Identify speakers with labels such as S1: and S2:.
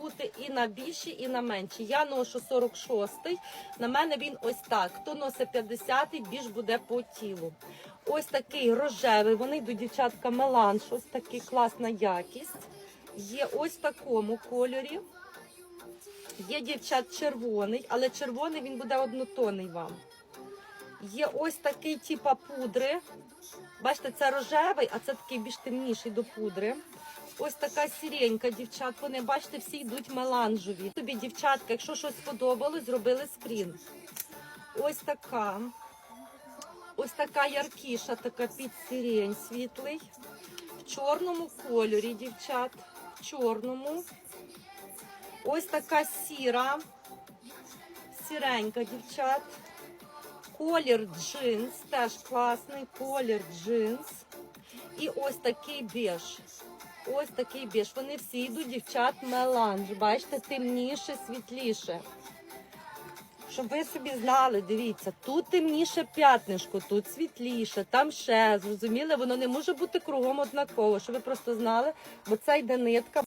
S1: бути і на більші, і на менші. Я ношу 46-й, на мене він ось так. Хто носить 50-й, більш буде по тілу. Ось такий рожевий, вони йдуть, дівчатка, меланж, ось такий класна якість. Є ось в такому кольорі. Є дівчат червоний, але червоний він буде однотонний вам. Є ось такий типа пудри. Бачите, це рожевий, а це такий більш темніший до пудри. Ось така сіренька, дівчат. Вони, бачите, всі йдуть меланжеві. Тобі, дівчатка, якщо щось сподобалось, зробили скрін. Ось така. Ось така яркіша, така під сирень світлий. В чорному кольорі, дівчат. В чорному. Ось така сіра. Сіренька, дівчат. Колір джинс, теж класний колір джинс. І ось такий біж. Ось такий біж. Вони всі йдуть, дівчат, меланж. Бачите, темніше, світліше. Щоб ви собі знали, дивіться, тут темніше п'ятнишко, тут світліше, там ще, зрозуміли, воно не може бути кругом однаково, щоб ви просто знали, бо це йде нитка.